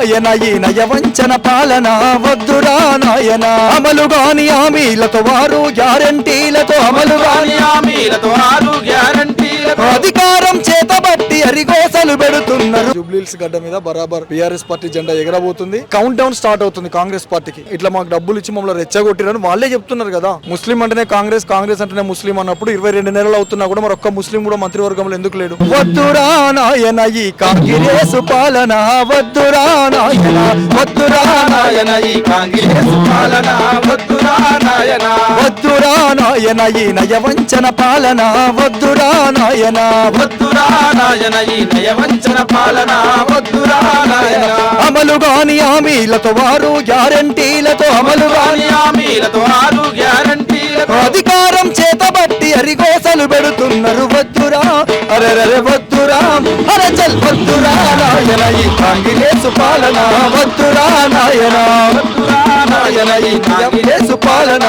నాయన ఈ నయవంచన పాలన వద్దురా నాయన. అమలు గాని హామీలతో వారు గ్యారంటీలతో అమలు గాని హామీలతో వారు గ్యారంటీ అధికారం. చేతబట్టి అరిగోసలు పెడుతున్నారు. జూబ్లీల్స్ గడ్డ మీద బరాబర్ బీఆర్ఎస్ పార్టీ జెండా ఎగరబోతుంది. కౌంట్ డౌన్ స్టార్ట్ అవుతుంది కాంగ్రెస్ పార్టీకి. ఇట్లా మాకు డబ్బులు ఇచ్చి మమ్మల్ని రెచ్చగొట్టిరని వాళ్ళే చెప్తున్నారు కదా. ముస్లిం అంటేనే కాంగ్రెస్ కాంగ్రెస్ అంటేనే ముస్లిం అన్నప్పుడు ఇరవై రెండు నెలలు అవుతున్నా కూడా మరి ఒక్క ముస్లిం కూడా మంత్రివర్గంలో ఎందుకు లేడు? వద్దురా నాయన ఈ కాంగ్రెస్ పాలన వద్దురా నాయన వద్దురా నాయన నాయన ఈ కాంగ్రెస్ పాలన వద్దురా నాయన. వద్దురా నాయన ఈ నయవంచన పాలన వద్దురా నాయన. వద్దురా నాయన ఈ నయవంచన పాలన. వద్దురా నాయన అమలుగాని హామీలతో వారు గ్యారంటీలతో అమలుగాని హామీలతో ఆరు గ్యారంటీలతో. అధికారం చేతబట్టి అరిగోసలు పెడుతున్నారు. వద్దురా అరెరరే వద్దురా అరచల్ వద్దురా నాయన. ఈ కాంగ్రెస్ పాలన. వద్దురా నాయన. పాలన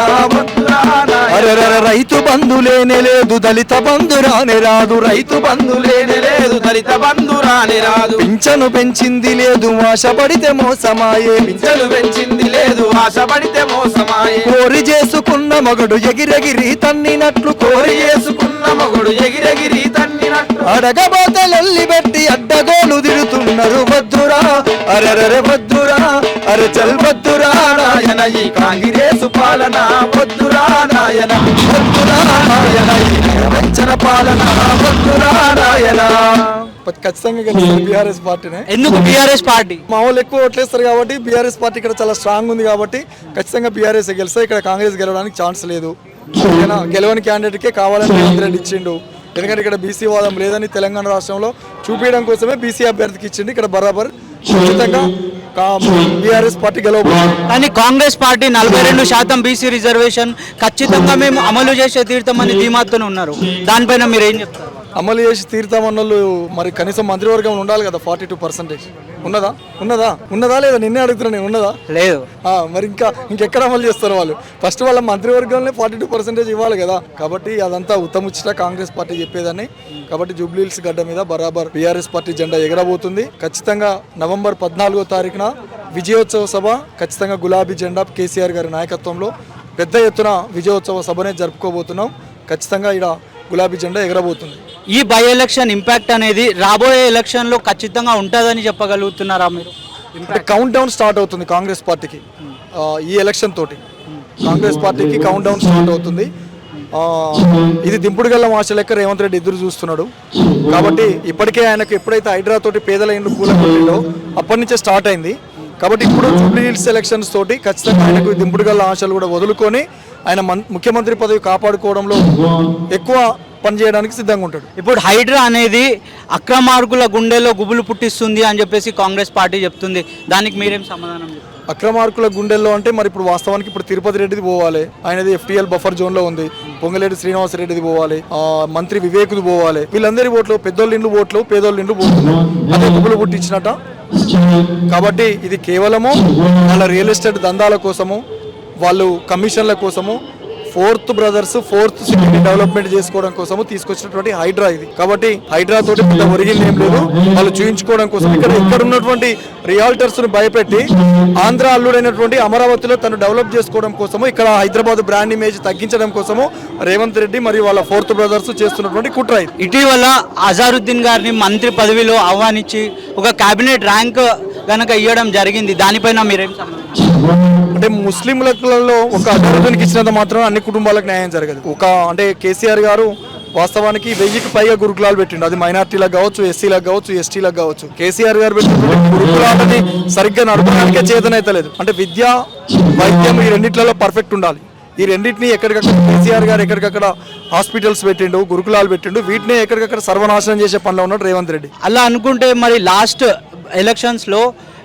రైతు బంధు లేనే లేదు దళిత బంధు రానే రాదు. రైతు బంధు లేని లేదు దళిత బంధు రాని రాదు. పింఛను పెంచింది లేదు ఆశపడితే మోసమాయే. పింఛలు పెంచింది లేదు ఆశపడితే మోసమాయే. కోరి చేసుకున్న మగడు ఎగిరెగిరి తన్నినట్లు కోరి. చేసుకున్న మగుడు ఎగిరెగిరి తన్నినట్టు అడగబోతే లొల్లి పెట్టి అడ్డగోలు తిడుతున్నారు వద్దురా. అరెరరే వద్దురా. అరే చల్ వద్దురా నాయన ఈ కాంగ్రెస్ పాలన వద్దురా నాయన. వద్దురా నాయన ఈ వంచన పాలన వద్దురా నాయన. ఖచ్చితంగా గెలుస్తుంది బీఆర్ఎస్ పార్టీనే. ఎందుకు బీఆర్ఎస్ పార్టీ? మా వాళ్ళు ఎక్కువ ఓట్లేస్తారు కాబట్టి బీఆర్ఎస్ పార్టీ ఇక్కడ చాలా స్ట్రాంగ్ ఉంది కాబట్టి ఖచ్చితంగా బీఆర్ఎస్ గెలుస్తుంది ఇక్కడ కాంగ్రెస్ గెలవడానికి ఛాన్స్ లేదు. ఓకేనా? గెలవని క్యాండిడేట్కే కావాలని రేవంత్ రెడ్డి ఇచ్చిండు. ఎందుకంటే ఇక్కడ బీసీ వాదం లేదని తెలంగాణ రాష్ట్రంలో చూపించడం కోసమే బీసీ అభ్యర్థికి ఇచ్చిండు. ఇక్కడ బరాబర్ ఖచ్చితంగా బీఆర్ఎస్ పార్టీ గెలవబోతుంది కానీ కాంగ్రెస్ పార్టీ నలభై రెండు శాతం బీసీ రిజర్వేషన్ ఖచ్చితంగా మేము అమలు చేసే తీర్థమని ధీమాతో ఉన్నారు. దానిపైన మీరు ఏం చెప్తారు? అమలు చేసి తీరుతామన్న వాళ్ళు మరి కనీసం మంత్రివర్గంలో ఉండాలి కదా ఫార్టీ టూ పర్సెంటేజ్. ఉన్నదా? ఉన్నదా? ఉన్నదా లేదా? నిన్నే అడుగుతున్నా నేను. ఉన్నదా? లేదు. మరి ఇంకా ఇంకెక్కడ అమలు చేస్తారు వాళ్ళు? ఫస్ట్ వాళ్ళ మంత్రివర్గంలో ఫార్టీ టూ పర్సెంటేజ్ ఇవ్వాలి కదా. కాబట్టి అదంతా ఉత్తముచ్చిట కాంగ్రెస్ పార్టీ చెప్పేదని. కాబట్టి జూబ్లీల్స్ గడ్డ మీద బరాబర్ బీఆర్ఎస్ పార్టీ జెండా ఎగరబోతుంది. ఖచ్చితంగా నవంబర్ పద్నాలుగో తారీఖున విజయోత్సవ సభ ఖచ్చితంగా గులాబీ జెండా కేసీఆర్ గారి నాయకత్వంలో పెద్ద ఎత్తున విజయోత్సవ సభనే జరుపుకోబోతున్నాం. ఖచ్చితంగా ఇక్కడ గులాబీ జెండా ఎగరబోతుంది. ఈ బై ఎలక్షన్ ఇంపాక్ట్ అనేది రాబోయే ఎలక్షన్లో ఖచ్చితంగా ఉంటుందని చెప్పగలుగుతున్నారా మీరు? అంటే కౌంట్ డౌన్ స్టార్ట్ అవుతుంది కాంగ్రెస్ పార్టీకి. ఈ ఎలక్షన్ తోటి. కాంగ్రెస్ పార్టీకి కౌంట్ డౌన్ స్టార్ట్ అవుతుంది ఇది దింపుడు గల్ల ఆశ లెక్క రేవంత్ రెడ్డి ఎదురు చూస్తున్నాడు. కాబట్టి ఇప్పటికే ఆయనకు ఎప్పుడైతే హైడ్రా తోటి పేదల ఇండ్లు కూలగొట్టిండో అప్పటి నుంచే స్టార్ట్ అయింది. కాబట్టి ఇప్పుడు జూబ్లీ హిల్స్ ఎలక్షన్స్ తోటి ఖచ్చితంగా ఆయనకు దింపుడు గల్ల ఆశలు కూడా వదులుకొని ఆయన ముఖ్యమంత్రి పదవి కాపాడుకోవడంలో ఎక్కువ పనిచేయడానికి సిద్ధంగా ఉంటాడు. ఇప్పుడు హైడ్రా అనేది అక్రమార్కుల గుండెలో గుబులు పుట్టిస్తుంది అని చెప్పేసి కాంగ్రెస్ పార్టీ చెప్తుంది. దానికి మీరేం సమాధానం అక్రమార్కుల గుండెల్లో అంటే మరి ఇప్పుడు వాస్తవానికి ఇప్పుడు తిరుపతి రెడ్డిది పోవాలి ఆయనది ఎఫ్టీఎల్ బఫర్ జోన్లో ఉంది పొంగలేటి శ్రీనివాస రెడ్డిది పోవాలి ఆ, మంత్రి వివేకుది పోవాలి వీళ్ళందరి ఓట్లు పెద్దోళ్ళ ఇండ్లు ఓట్లు పేదోళ్ళ ఇండ్లు పోతున్నాయి అదే గుబులు పుట్టించినట్ట కాబట్టి ఇది కేవలము వాళ్ళ రియల్ ఎస్టేట్ దందాల కోసము వాళ్ళు కమిషన్ల కోసము ఫోర్త్ బ్రదర్స్ ఫోర్త్ సిటీని డెవలప్మెంట్ చేసుకోవడం కోసము తీసుకొచ్చినటువంటి హైడ్రా ఇది. కాబట్టి హైడ్రా తోటి పెద్ద ఒరిగింది ఏం లేదు. వాళ్ళు చూయించుకోవడం కోసం ఇక్కడ ఇక్కడ ఉన్నటువంటి రియాల్టర్స్ను భయపెట్టి ఆంధ్ర అల్లుడైనటువంటి అమరావతిలో తను డెవలప్ చేసుకోవడం కోసము ఇక్కడ హైదరాబాద్ బ్రాండ్ ఇమేజ్ తగ్గించడం కోసము రేవంత్ రెడ్డి మరియు వాళ్ళ ఫోర్త్ బ్రదర్స్ చేస్తున్నటువంటి కుట్ర ఇటీవల అజారుద్దీన్ గారిని మంత్రి పదవిలో ఆహ్వానించి ఒక కేబినెట్ ర్యాంక్ గనక ఇవ్వడం జరిగింది. దానిపైన మీరేం అంటే ముస్లింలలో ఒక అభివృద్ధికి ఇచ్చినంత మాత్రం అన్ని కుటుంబాలకు న్యాయం జరగదు. ఒక అంటే కేసీఆర్ గారు వాస్తవానికి వెయ్యికి పైగా గురుకులాలు పెట్టిండు. అది మైనార్టీలకు కావచ్చు ఎస్సీలకు కావచ్చు ఎస్టీలకు కావచ్చు. కేసీఆర్ గారు పెట్టినటువంటి గురుకులాలని సరిగ్గా నడపడానికే చేతనైతలేదు. అంటే విద్య వైద్యం ఈ రెండిట్లలో పర్ఫెక్ట్ ఉండాలి. ఈ రెండింటిని ఎక్కడికక్కడ కేసీఆర్ గారు ఎక్కడికక్కడ హాస్పిటల్స్ పెట్టిండు గురుకులాలు పెట్టిండు వీటిని ఎక్కడికక్కడ సర్వనాశనం చేసే పనిలో ఉన్నాడు రేవంత్ రెడ్డి. అలా అనుకుంటే మరి లాస్ట్ ఎలక్షన్స్లో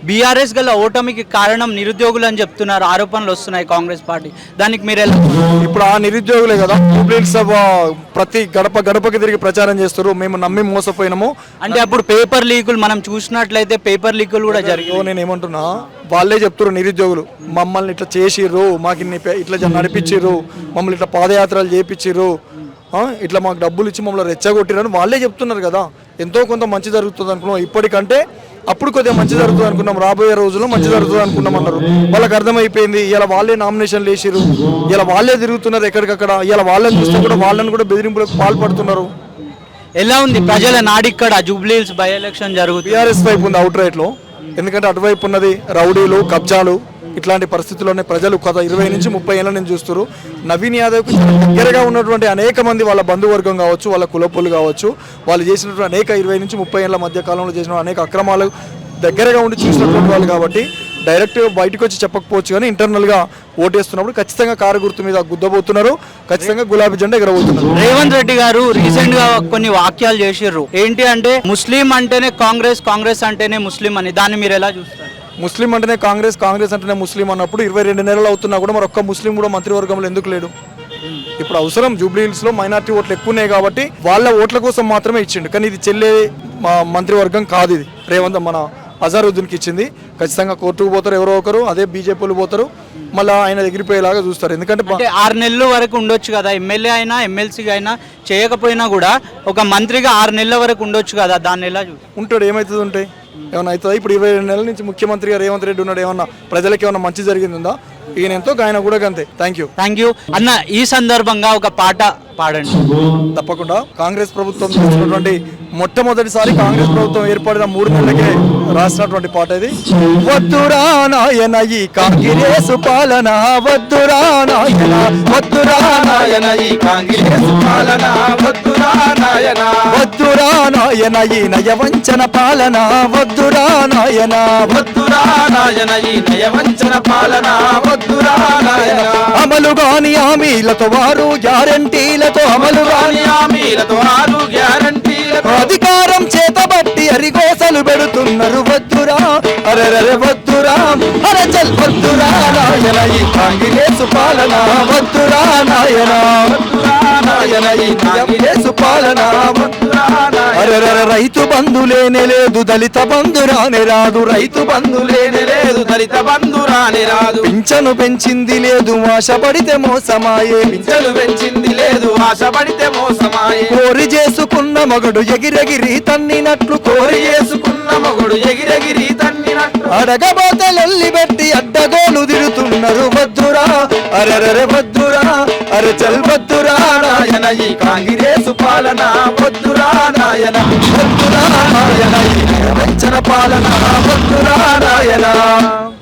బీఆర్ఎస్ గల ఓటమికి కారణం నిరుద్యోగులు అని చెప్తున్నారు. ఆరోపణలు వస్తున్నాయి కాంగ్రెస్ పార్టీ. దానికి మీరు ఎలా ఇప్పుడు ఆ నిరుద్యోగులే కదా. సభ ప్రతి గడప గడపకి తిరిగి ప్రచారం చేస్తారు మేము నమ్మి మోసపోయినాము. అంటే అప్పుడు పేపర్ లీకులు మనం చూసినట్లయితే పేపర్ లీకులు కూడా జరిగాయి. అయ్యో నేను ఏమంటున్నా వాళ్ళే చెప్తారు నిరుద్యోగులు. మమ్మల్ని ఇట్లా చేసిర్రు మాకు ఇన్ని ఇట్లా నడిపించిర్రు మమ్మల్ని ఇట్లా పాదయాత్రలు చేపించిర్రు ఇట్లా మాకు డబ్బులు ఇచ్చి మమ్మల్ని రెచ్చగొట్టిరని వాళ్ళే చెప్తున్నారు కదా. ఎంతో కొంత మంచి జరుగుతుంది అనుకున్నాం. ఇప్పటికంటే అప్పుడు కొద్దిగా మంచి జరుగుతుంది అనుకున్నాం. రాబోయే రోజుల్లో మంచి జరుగుతుంది అనుకున్నాం అన్నారు. వాళ్ళకి అర్థమైపోయింది. ఇలా వాళ్ళే నామినేషన్ వేసిరు ఇలా వాళ్ళే తిరుగుతున్నారు ఎక్కడికక్కడ. ఇలా వాళ్ళని చూస్తే కూడా వాళ్ళని కూడా బెదిరింపులకు పాల్పడుతున్నారు. ఎలా ఉంది? ప్రజల నాడిక్కడ జూబ్లీహిల్స్ బై ఎలక్షన్ జరుగుతుంది. బీఆర్ఎస్ వైపు ఉంది అవుట్ రైట్లో ఎందుకంటే అటువైపు ఉన్నది రౌడీలు కబ్జాలు. ఇట్లాంటి పరిస్థితుల్లోనే ప్రజలు గత ఇరవై నుంచి ముప్పై ఏళ్ళ నుంచి చూస్తారు నవీన్ యాదవ్కి దగ్గరగా ఉన్నటువంటి అనేక మంది వాళ్ళ బంధువర్గం కావచ్చు వాళ్ళ కులపులు కావచ్చు వాళ్ళు చేసినటువంటి అనేక ఇరవై నుంచి ముప్పై ఏళ్ళ మధ్య కాలంలో చేసిన అనేక అక్రమాలు దగ్గరగా ఉండి చూసినటువంటి వాళ్ళు కాబట్టి డైరెక్ట్ బయటకు వచ్చి చెప్పకపోవచ్చు కానీ ఇంటర్నల్గా ఓటేస్తున్నప్పుడు ఖచ్చితంగా కారు గుర్తు మీద గుద్దబోతున్నారు. ఖచ్చితంగా గులాబీ జెండా ఎగరబోతున్నారు. రేవంత్ రెడ్డి గారు రీసెంట్గా కొన్ని వాక్యాలు చేసిర్రు. ఏంటి అంటే ముస్లిం అంటేనే కాంగ్రెస్ కాంగ్రెస్ అంటేనే ముస్లిం అని. దాన్ని మీరు ఎలా చూస్తారు? ముస్లిం అంటేనే కాంగ్రెస్ కాంగ్రెస్ అంటేనే ముస్లిం అన్నప్పుడు ఇరవై రెండు నెలలు అవుతున్నా కూడా మరి ఒక్క ముస్లిం కూడా మంత్రివర్గంలో ఎందుకు లేడు? ఇప్పుడు అవసరం జూబ్లీ హిల్స్లో మైనార్టీ ఓట్లు ఎక్కువ ఉన్నాయి కాబట్టి వాళ్ళ ఓట్ల కోసం మాత్రమే ఇచ్చిండు. కానీ ఇది చెల్లే మా మంత్రివర్గం కాదు ఇది. రేవంత్ మన అజారుద్దీన్కి ఇచ్చింది. ఖచ్చితంగా కోర్టుకు పోతారు ఎవరో ఒకరు అదే బీజేపీలు పోతారు. మళ్ళీ ఆయన ఎగిరిపోయేలాగా చూస్తారు. ఎందుకంటే ఆరు నెలల వరకు ఉండొచ్చు కదా. ఎమ్మెల్యే అయినా ఎమ్మెల్సీగా అయినా చేయకపోయినా కూడా ఒక మంత్రిగా ఆరు నెలల వరకు ఉండొచ్చు కదా. దాన్ని ఎలా ఉంటాడు. ఏమవుతుంది ఉంటాయి ఏమైనా అవుతుందా? ఇప్పుడు ఇరవై రెండు నెలల నుంచి ముఖ్యమంత్రిగా రేవంత్ రెడ్డి ఉన్నాడు. ఏమన్నా ప్రజలకు ఏమన్నా మంచి జరిగిందా ఈయన ఎంతో ఆయన కూడా అంతే. థ్యాంక్ యూ థ్యాంక్ యూ అన్న ఈ సందర్భంగా ఒక పాట పాడండి. తప్పకుండా. కాంగ్రెస్ ప్రభుత్వం చేసినటువంటి మొట్టమొదటిసారి కాంగ్రెస్ ప్రభుత్వం ఏర్పడిన మూడు నెలలకే రాసినటువంటి పాట ఇది. వద్దురా నాయన ఈ కాంగ్రెస్ పాలన వద్దురా నాయన వద్దురా నాయన నాయన ఈ కాంగ్రెస్ పాలన వద్దురా నాయన. వద్దురా నాయన ఈ నయవంచన పాలన వద్దురా నాయన. వద్దురా నాయన ఈ నయవంచన పాలన వద్దురా హామీలతో వారు గ్యారంటీలతో అమలు కాని హామీలతో ఆరు గ్యారంటీలతో అధికారం చేతబట్టి అరిగోసలు పెడుతున్నారు వద్దురా. అరెరరే వద్దురా. అరే చల్ వద్దురా నాయన ఈ కాంగ్రెస్ పాలన వద్దురా నాయన. వద్దురా పాలన రైతు బంధు లేనే లేదు దళిత బంధు రానే రాదు రైతు బంధు లేని లేదు దళిత బంధు రాని రాదు పింఛను పెంచింది లేదు ఆశపడితే మోసమాయే పింఛను పెంచింది లేదు ఆశపడితే మోసమాయే కోరి చేసుకున్న మగడు ఎగిరెగిరి తన్నినట్లు కోరి చేసుకున్న మొగుడు ఎగిరెగిరి తన్నినట్లు అడగబోతే లొల్లి పెట్టి అడ్డగోలు తిడుతున్నారు వద్దురా అరెరరే వద్దురా అరే చల్వద్దురా నాయన ఈ కాంగ్రెస్ పాలన వద్దురా నాయన వద్దురా నాయన ఈ వంచన పాలన వద్దురా నాయన